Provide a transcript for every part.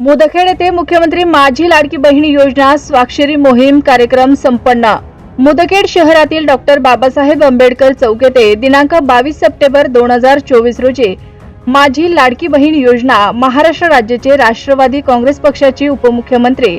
मुदखेड येथे मुख्यमंत्री माझी लाडकी बहिणी योजना स्वाक्षरी मोहीम कार्यक्रम संपन्न. मुदखेड शहरातील डॉक्टर बाबासाहेब आंबेडकर चौक येथे दिनांक बावीस सप्टेंबर दोन हजार चोवीस रोजी माझी लाडकी बहीण योजना महाराष्ट्र राज्याचे राष्ट्रवादी काँग्रेस पक्षाचे उपमुख्यमंत्री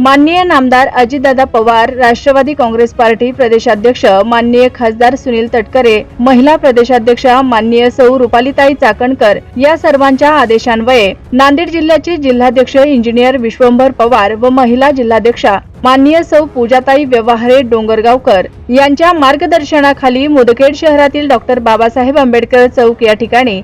माननीय नामदार अजितदादा पवार राष्ट्रवादी काँग्रेस पार्टी प्रदेशाध्यक्ष माननीय खासदार सुनील तटकरे महिला प्रदेशाध्यक्षा माननीय सौ रुपालीताई चाकणकर या सर्वांच्या आदेशान्वये नांदेड जिल्ह्याचे जिल्हाध्यक्ष इंजिनियर विश्वंभर पवार व महिला जिल्हाध्यक्षा माननीय सौ पूजाताई व्यवहारे डोंगरगावकर यांच्या मार्गदर्शनाखाली मुदखेड शहरातील डॉक्टर बाबासाहेब आंबेडकर चौक या ठिकाणी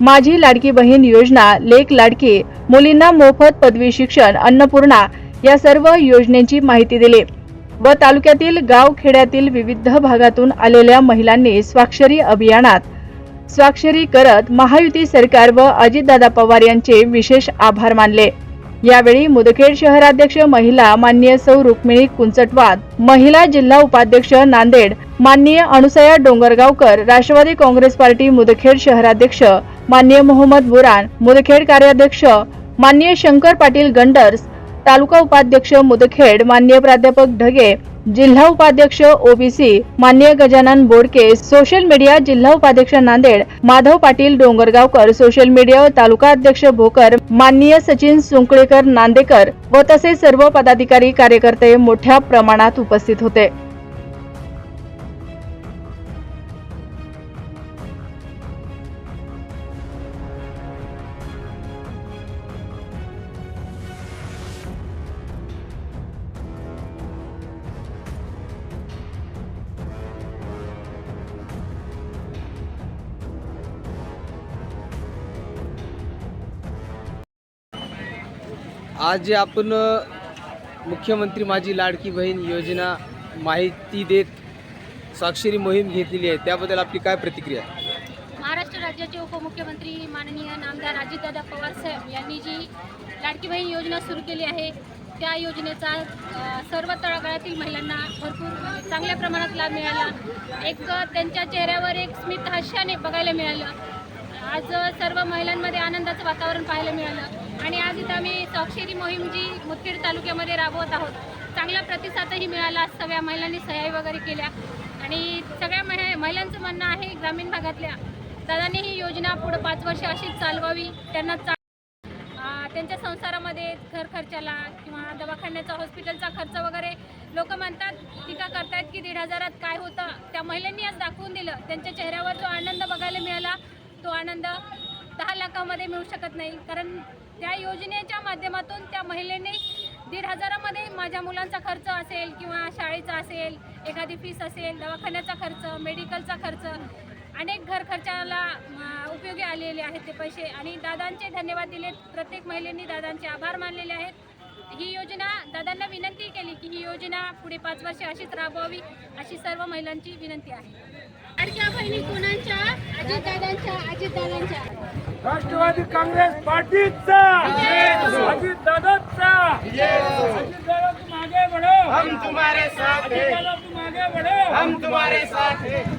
माझी लाडकी बहीण योजना लेक लाडकी मुलींना मोफत पदवी शिक्षण अन्नपूर्णा या सर्व योजनेची माहिती दिली व तालुक्यातील गाव खेड्यातील विविध भागातून आलेल्या महिलांनी स्वाक्षरी अभियानात स्वाक्षरी करत महायुती सरकार व अजितदादा पवार यांचे विशेष आभार मानले. यावेळी मुदखेड शहराध्यक्ष महिला माननीय सौ रुक्मिणी कुंचटवाद महिला जिल्हा उपाध्यक्ष नांदेड माननीय अनुसया डोंगरगावकर राष्ट्रवादी काँग्रेस पार्टी मुदखेड शहराध्यक्ष माननीय मोहम्मद बुरान मुदखेड कार्याध्यक्ष माननीय शंकर पाटील गंडर्स तालुका उपाध्यक्ष मुदखेड मान्य प्राध्यापक ढगे जिल्हा उपाध्यक्ष ओबीसी मान्य गजानन बोडके सोशल मीडिया जिल्हा उपाध्यक्ष नांदेड माधव पाटील डोंगरगावकर सोशल मीडिया तालुका अध्यक्ष भोकर माननीय सचिन सुंकळेकर नांदेकर व तसेच सर्व पदाधिकारी कार्यकर्ते मोठ्या प्रमाणात उपस्थित होते. आज जे आपण मुख्यमंत्री माझी लाडकी बहीण योजना माहिती देत स्वाक्षरी मोहीम घेतलेली आहे. त्याबद्दल आपली काय प्रतिक्रिया? महाराष्ट्र राज्याचे उपमुख्यमंत्री माननीय नामदार अजितदादा पवार साहेब यांनी जी लाडकी बहीण योजना सुरू केली आहे त्या योजनेचा सर्व तळागाळातील महिलांना भरपूर चांगल्या प्रमाणात लाभ मिळाला. एक त्यांच्या चेहऱ्यावर एक स्मित हास्याने बघायला मिळालं. आज सर्व महिलांमध्ये आनंदाचं वातावरण पाहायला मिळालं. आणि आज इथं आम्ही स्वाक्षरी मोहीम जी मुदखेड तालुक्यामध्ये राबवत आहोत चांगला प्रतिसादही मिळाला. सगळ्या महिलांनी सह्याई वगैरे केल्या. आणि सगळ्या महि महिलांचं म्हणणं आहे ग्रामीण भागातल्या दादांनी ही योजना पुढं पाच वर्ष अशीच चालवावी. त्यांना चा त्यांच्या संसारामध्ये घर खर्चाला किंवा दवाखान्याचा हॉस्पिटलचा खर्च वगैरे लोक म्हणतात टीका करतायत की दीड हजारात काय होतं. त्या महिलांनी आज दाखवून दिलं. त्यांच्या चेहऱ्यावर जो आनंद बघायला मिळाला तो आनंद दहा लाखामध्ये मिळू शकत नाही. कारण त्या योजनेच्या माध्यमातून त्या महिलेने दीड हजारामध्ये माझ्या मुलांचा खर्च असेल किंवा शाळेचा असेल एखादी फीस असेल दवाखान्याचा खर्च मेडिकलचा खर्च अनेक घर खर्चाला उपयोगी आलेले आहेत ते पैसे. आणि दादांचे धन्यवाद दिले प्रत्येक महिलेने दादांचे आभार मानलेले आहेत. ही योजना दादांना विनंती केली की ही योजना पुढे पाच वर्षे अशीच राबवावी अशी सर्व महिलांची विनंती आहे. लाडक्या बहिणी कुणाच्या? अजितदादांच्या अजितदादांच्या. राष्ट्रवादी काँग्रेस पार्टीचा अजित दादाचा. अजित दादा तुम आगे बढ़ो हम तुम्हारे साथ अजित हैं दादा तुम आगे बढ़ो हम तुम्हारे साथ हैं.